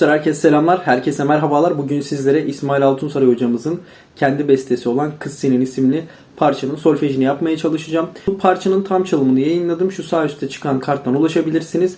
Arkadaşlar herkese selamlar, herkese merhabalar. Bugün sizlere İsmail Altunsaray hocamızın kendi bestesi olan Kız Senin isimli parçanın solfejini yapmaya çalışacağım. Bu parçanın tam çalımını yayınladım. Şu sağ üstte çıkan karttan ulaşabilirsiniz.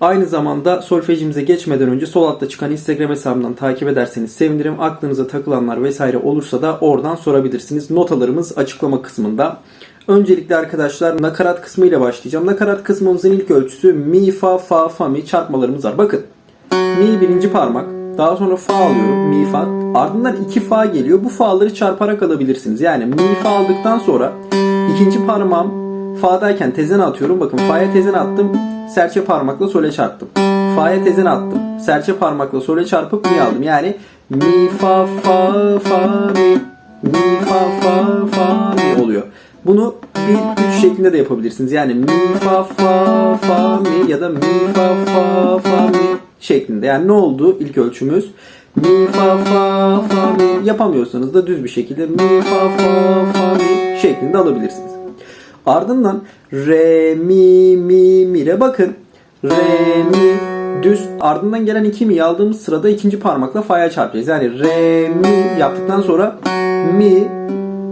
Aynı zamanda solfejimize geçmeden önce sol altta çıkan Instagram hesabımdan takip ederseniz sevinirim. Aklınıza takılanlar vesaire olursa da oradan sorabilirsiniz. Notalarımız açıklama kısmında. Öncelikle arkadaşlar nakarat kısmı ile başlayacağım. Nakarat kısmımızın ilk ölçüsü mi, fa, fa, fa, mi çarpmalarımız var. Bakın mi birinci parmak. Daha sonra fa alıyorum. Mi, fa. Ardından iki fa geliyor. Bu fa'ları çarparak alabilirsiniz. Yani mi, fa aldıktan sonra ikinci parmağım fa'dayken tezene atıyorum. Bakın fa'ya tezene attım. Serçe parmakla sole çarptım. Fa'ya tezene attım. Serçe parmakla sole çarpıp mi aldım. Yani mi, fa, fa, fa, mi. Mi, fa, fa, fa, mi oluyor. Bunu bir üç şeklinde de yapabilirsiniz. Yani mi, fa, fa, fa, mi ya da mi, fa, fa, fa, mi şeklinde. Yani ne oldu ilk ölçümüz? Mi, fa, fa, fa, mi yapamıyorsanız da düz bir şekilde mi, fa, fa, fa, mi şeklinde alabilirsiniz. Ardından re, mi, mi, mi re bakın. Re, mi, düz. Ardından gelen iki mi aldığımız sırada ikinci parmakla fa'ya çarpacağız. Yani re, mi yaptıktan sonra mi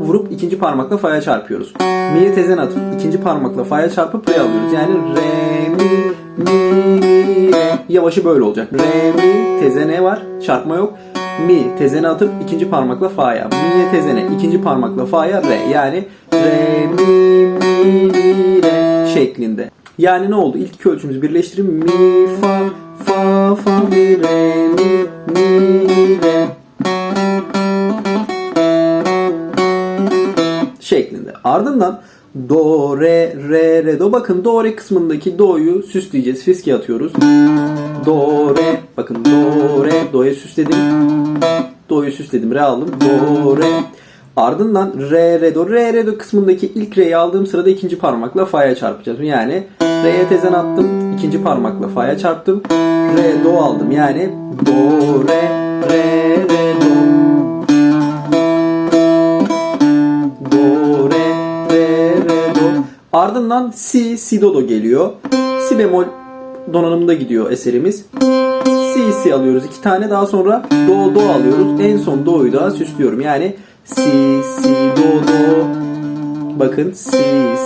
vurup ikinci parmakla fa'ya çarpıyoruz. Mi'ye tezen atıp ikinci parmakla fa'ya çarpıp re alıyoruz. Yani re, mi, mi, mi, re. Yavaşı böyle olacak. Re, mi, tezene var. Çarpma yok. Mi, tezene atıp ikinci parmakla fa'ya. Mi'ye tezene ikinci parmakla fa'ya re. Yani re, mi, mi, mi, re şeklinde. Yani ne oldu? İlk iki ölçümüzü birleştirin. Mi, fa, fa, fa, mi, re, mi, mi, re. şeklinde. Ardından do, re, re, re, do. Bakın do, re kısmındaki do'yu süsleyeceğiz. Fiske atıyoruz. Do, re. Bakın do, re. Do'ya süsledim. Do'yu süsledim. Re aldım. Do, re. Ardından re, re, do. Re, re, do kısmındaki ilk re'yi aldığım sırada ikinci parmakla fa'ya çarpacağız. Yani re'ye tezen attım. ikinci parmakla fa'ya çarptım. Re, do aldım. Yani do, re, re, re, do. Ardından si, si, do, geliyor. Si bemol donanımında gidiyor eserimiz. Si, si alıyoruz iki tane. Daha sonra do, do alıyoruz. En son do'yu da süslüyorum. Yani si, si, do, do. Bakın si,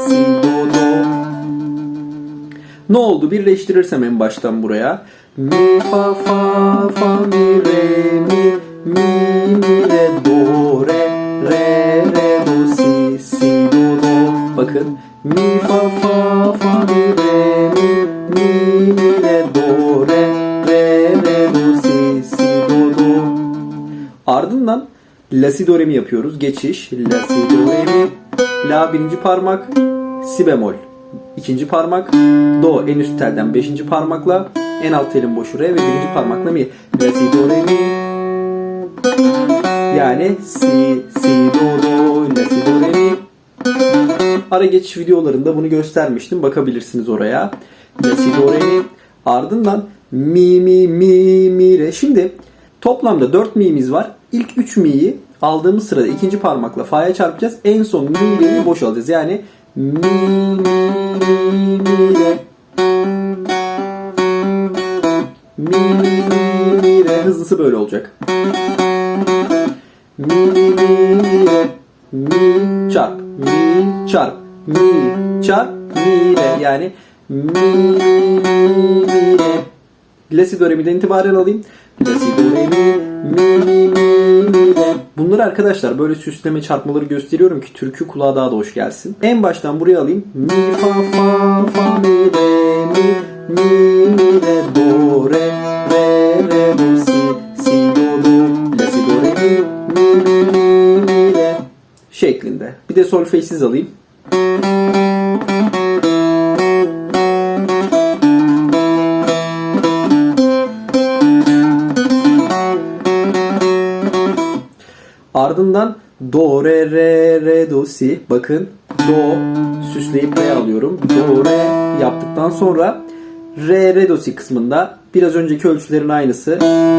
si, do, do. Ne oldu? Birleştirirsem en baştan buraya. Mi, fa, fa, fa, mi, re, mi, mi, mi, re, do, re, re, re, do, si, si, do, do. Bakın. Mi, fa, fa, fa, mi, re, mi, mi, mi, re, do, re, re, re, do, si, si, do, do. Ardından la si do re mi yapıyoruz. Geçiş. La si do re mi. La birinci parmak. Si bemol. ikinci parmak. Do en üst telden beşinci parmakla. En alt telin boşu re ve birinci parmakla mi. La si do re mi. Yani si, si, do, do, la si do re mi. Ara geçiş videolarında bunu göstermiştim. Bakabilirsiniz oraya. La si do re. Ardından mi, mi, mi, mi, re. Şimdi toplamda 4 mi'miz var. İlk 3 mi'yi aldığımız sırada ikinci parmakla fa'ya çarpacağız. En son mi, re'yi boş alacağız. Yani mi, mi, mi, re. Mi, mi, mi, re. Hızlısı böyle olacak. Mi, mi, mi, re. Mi, çarp. Mi, çarp. Mi, çarp. Mi, re. Yani mi, mi, re. La si do re mi'den itibaren alayım. La si do re mi, mi, mi, mi, mi, re. Bunları arkadaşlar böyle süsleme çarpmaları gösteriyorum ki türkü kulağa daha da hoş gelsin. En baştan buraya alayım. Mi, fa, fa, fa, mi, re, mi, mi, mi, re, do, re, re, re, do, si, si, do, do, la, si, do, re, mi, mi, mi, mi, re şeklinde. Bir de solfejsiz alayım. Ardından do re re re do si. Bakın do süsleyip re alıyorum. Do re yaptıktan sonra re re do si kısmında biraz önceki ölçülerin aynısı.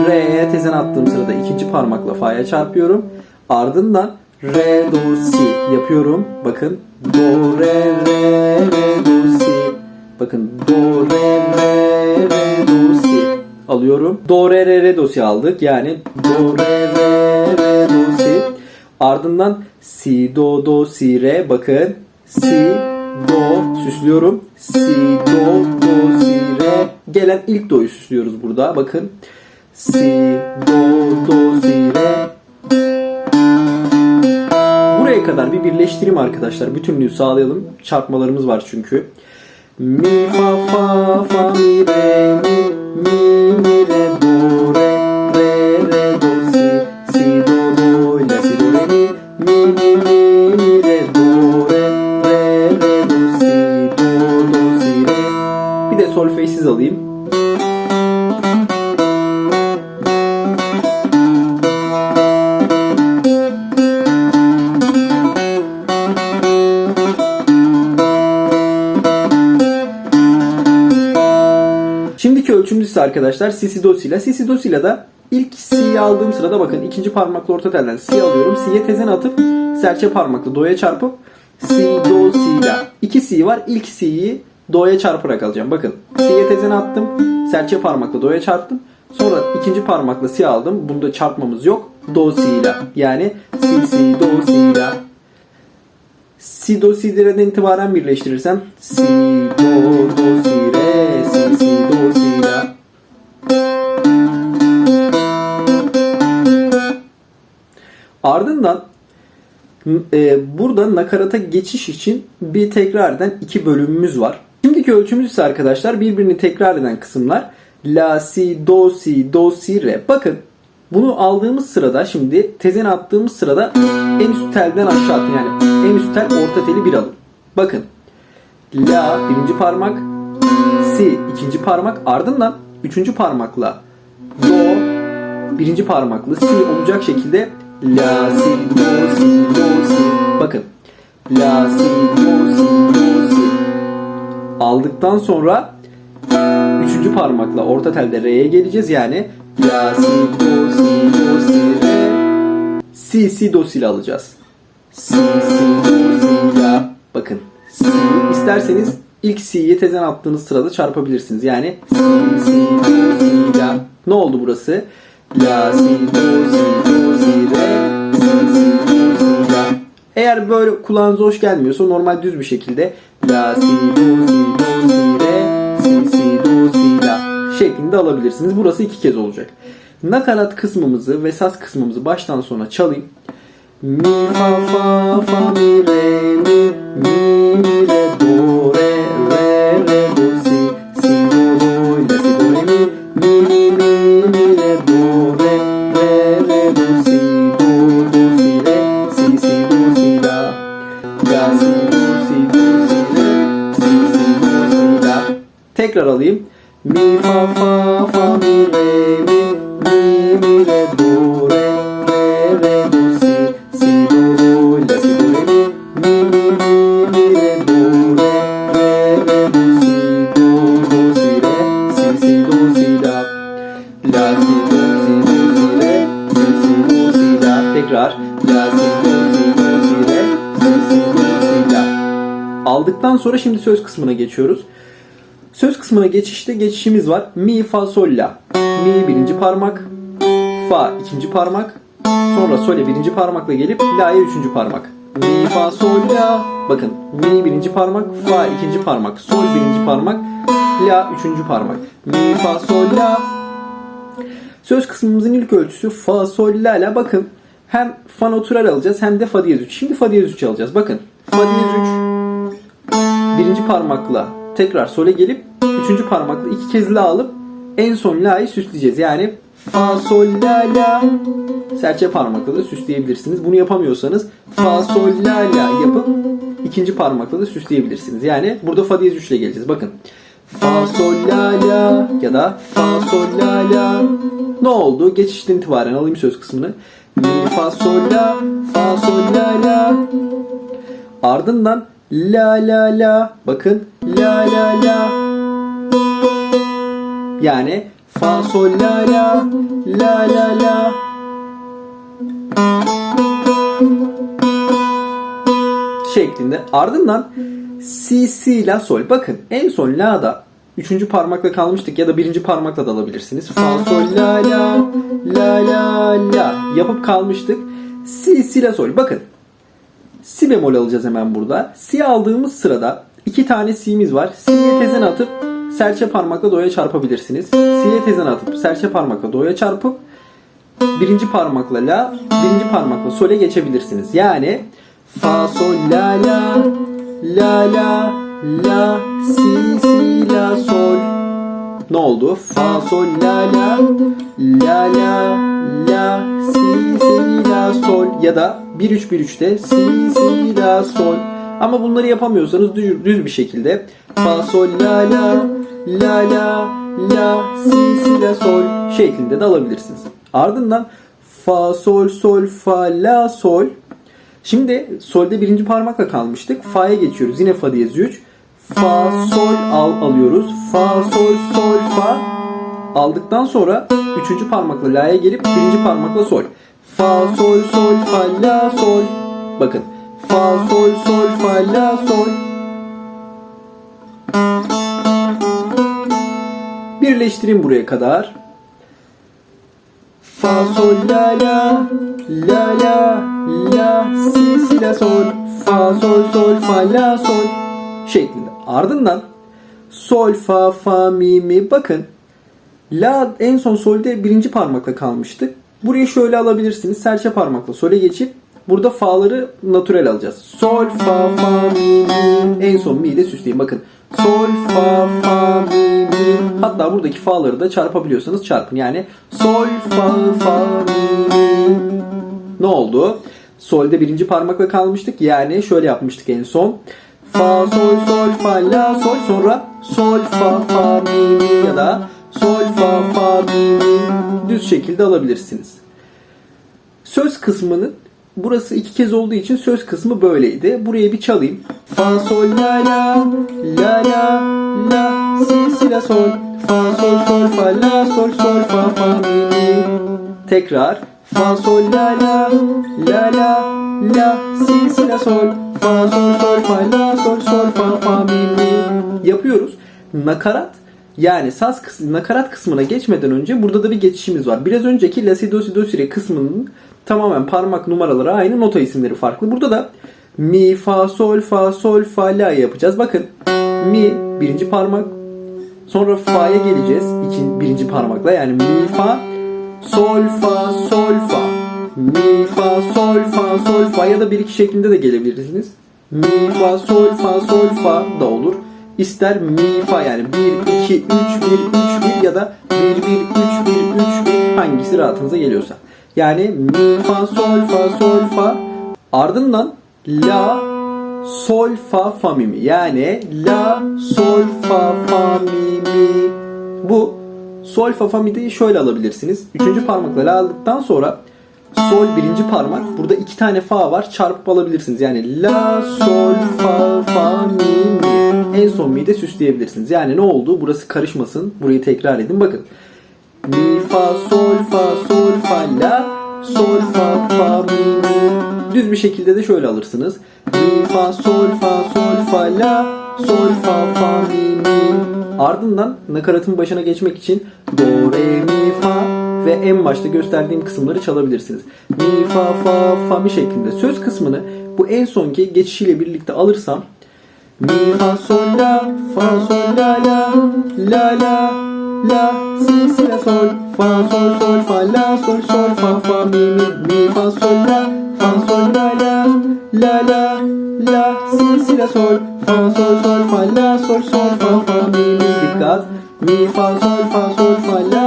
Re'ye tezen attığım sırada ikinci parmakla fa'ya çarpıyorum. Ardından re do si yapıyorum. Bakın do re re re do si. Bakın do re. Alıyorum. Do re re re do si aldık. Yani do re re re do si. Ardından si do do si re bakın. Si do süslüyorum. Si do do si re. Gelen ilk do'yu süslüyoruz burada. Bakın. Si do do si re. Buraya kadar bir birleştireyim arkadaşlar. Bütünlüğü sağlayalım. Çarpmalarımız var çünkü. Mi fa fa fa mi re mi mi solfejsiz alayım. Şimdiki ölçümüz ise arkadaşlar si do ile. Si do ile de ilk si'yi aldığım sırada bakın ikinci parmakla orta telden si alıyorum. Si'ye tezen atıp serçe parmakla do'ya çarpıp si do si la. İki si var. İlk si'yi do'ya çarparak alacağım. Bakın si'ye tezen attım. Serçe parmakla do'ya çarptım. Sonra ikinci parmakla si aldım. Bunda çarpmamız yok. Do si la. Yani si si do si la. Si do si re'den itibaren birleştirirsem si do do si re si si do si la. Ardından e, burada nakarata geçiş için bir tekrar eden iki bölümümüz var. Şimdiki ölçümüz ise arkadaşlar birbirini tekrar eden kısımlar la si do si do si re. Bakın bunu aldığımız sırada şimdi tezen attığımız sırada en üst telden aşağı atın. Yani en üst tel orta teli bir alın. Bakın. La birinci parmak. Si ikinci parmak. Ardından üçüncü parmakla do birinci parmakla si olacak şekilde la si do si do si. Bakın. La si do si do. Aldıktan sonra üçüncü parmakla orta telde re'ye geleceğiz. Yani la si do si do si re si si do si alacağız. Si si do si la. Bakın si isterseniz ilk si'yi tezen attığınız sırada çarpabilirsiniz. Yani si si do si la. Ne oldu burası? La si do si do si re si si. Eğer böyle kulağınıza hoş gelmiyorsa normal düz bir şekilde la si do si do si re si si do si la şeklinde alabilirsiniz. Burası iki kez olacak. Nakarat kısmımızı ve saz kısmımızı baştan sona çalayım. Mi fa fa fa mi re mi mi mi re sonra şimdi söz kısmına geçiyoruz. Söz kısmına geçişte geçişimiz var. Mi, fa, sol, la. Mi birinci parmak. Fa ikinci parmak. Sonra sol'e birinci parmakla gelip la'ya üçüncü parmak. Mi, fa, sol, la. Bakın mi birinci parmak. Fa ikinci parmak. Sol birinci parmak. La üçüncü parmak. Mi, fa, sol, la. Söz kısmımızın ilk ölçüsü fa, sol, la, la. Bakın hem fa natural alacağız hem de fa diyez 3. Şimdi fa diyez 3 alacağız. Bakın fa diyez 3 birinci parmakla tekrar sole gelip üçüncü parmakla iki kez la alıp en son la'yı süsleyeceğiz. Yani fa sol la la serçe parmakla da süsleyebilirsiniz. Bunu yapamıyorsanız fa sol la la yapıp ikinci parmakla da süsleyebilirsiniz. Yani burada fa diyez 3 ile geleceğiz. Bakın fa sol la la ya da fa sol la la ne oldu? Geçişten itibaren alayım söz kısmını. Mi fa sol la fa sol la la Ardından la la la. Bakın. La la la. Yani fa sol la la. La la la. Şeklinde. Ardından si si la sol. Bakın en son la'da üçüncü parmakla kalmıştık ya da birinci parmakla da alabilirsiniz. Fa sol la la. La la la. Yapıp kalmıştık. Si si la sol. Bakın si bemol alacağız hemen burada. Si aldığımız sırada iki tane si'miz var. Si'ye tezen atıp serçe parmakla do'ya çarpabilirsiniz. Si'ye tezen atıp serçe parmakla do'ya çarpıp birinci parmakla la, birinci parmakla sol'e geçebilirsiniz. Yani fa sol la la la la la si si la sol. Ne oldu? Fa sol la la la la la si si la sol ya da 1 3 1 3'te si si la sol. Ama bunları yapamıyorsanız düz, düz bir şekilde fa sol la la la la la si si la sol şeklinde de alabilirsiniz. Ardından fa sol sol fa la sol. Şimdi solde birinci parmakla kalmıştık. Fa'ya geçiyoruz. Yine fa diyez 3. Fa sol al alıyoruz. Fa sol sol fa aldıktan sonra üçüncü parmakla la'ya gelip birinci parmakla sol. Fa sol sol fa la sol. Bakın. Fa sol sol fa la sol. Birleştireyim buraya kadar. Fa sol la la la la la si si la sol fa sol sol fa la sol şeklinde. Ardından sol fa fa mi mi bakın la en son solde birinci parmakla kalmıştık. Burayı şöyle alabilirsiniz. Serçe parmakla sole geçip burada fa'ları natürel alacağız. Sol fa fa mi mi en son mi ile süsleyin. Bakın sol fa fa mi mi hatta buradaki fa'ları da çarpabiliyorsanız çarpın. Yani sol fa fa mi mi ne oldu? Solde birinci parmakla kalmıştık. Yani şöyle yapmıştık en son. Fa sol sol fa la sol sonra sol fa fa mi mi ya da sol fa fa mi mi düz şekilde alabilirsiniz. Söz kısmının burası iki kez olduğu için söz kısmı böyleydi. Buraya bir çalayım. Fa sol la la la la la si si la sol fa sol sol fa la sol sol fa fa mi mi tekrar fa sol la la la la la si si la sol fa sol sol fa la sol sol fa fa mi mi yapıyoruz. Nakarat yani saz kısmı, nakarat kısmına geçmeden önce burada da bir geçişimiz var. Biraz önceki la si do si do si re kısmının tamamen parmak numaraları aynı, nota isimleri farklı. Burada da mi, fa, sol, fa, sol, fa, la yapacağız. Bakın mi birinci parmak, sonra fa'ya geleceğiz ikinci, birinci parmakla. Yani mi, fa, sol, fa, sol, fa. Mi, fa, sol, fa, sol, fa ya da bir iki şeklinde de gelebilirsiniz. Mi, fa, sol, fa, sol, fa da olur. İster mi, fa yani 1, 2, 3, 1, 3, 1 ya da 1, 1, 3, 1, 3, 1 hangisi rahatınıza geliyorsa. Yani mi, fa, sol, fa, sol, fa. Ardından la, sol, fa, fa, mi, mi. Yani la, sol, fa, fa, mi, mi. Bu sol, fa, fa, mi'yi şöyle alabilirsiniz. Üçüncü parmakla la aldıktan sonra sol birinci parmak. Burada iki tane fa var. Çarpıp alabilirsiniz. Yani la, sol, fa, fa, mi, mi. En son mi'yi de süsleyebilirsiniz. Yani ne oldu? Burası karışmasın. Burayı tekrar edin. Bakın. Mi, fa, sol, fa, sol, fa, la, sol, fa, fa, mi, mi. Düz bir şekilde de şöyle alırsınız. Mi, fa, sol, fa, sol, fa, la, sol, fa, fa, mi, mi. Ardından nakaratın başına geçmek için do, re, mi, ve en başta gösterdiğim kısımları çalabilirsiniz. Mi, fa, fa, fa, mi şeklinde. Söz kısmını bu en sonki geçişiyle birlikte alırsam Mi, fa, sol, la, fa, sol, la, la, la, la, la, si, si, la, sol, fa, sol, sol, fa, la, sol, sol, fa, fa, mi, mi, mi, fa, sol, la, fa, sol, la, la, la, la, la, si, si, la, sol, fa, sol, sol, fa, la, sol, sol, fa, fa, mi, mi, dikkat. Mi, fa, sol, fa, sol, fa, la,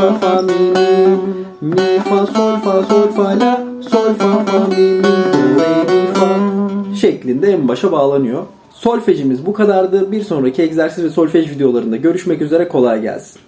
fa, fa, mi, mi, mi, fa, sol, fa, sol, fa, la, sol, fa, fa, mi, mi, re, mi, fa şeklinde en başa bağlanıyor. Solfejimiz bu kadardı. Bir sonraki egzersiz ve solfej videolarında görüşmek üzere kolay gelsin.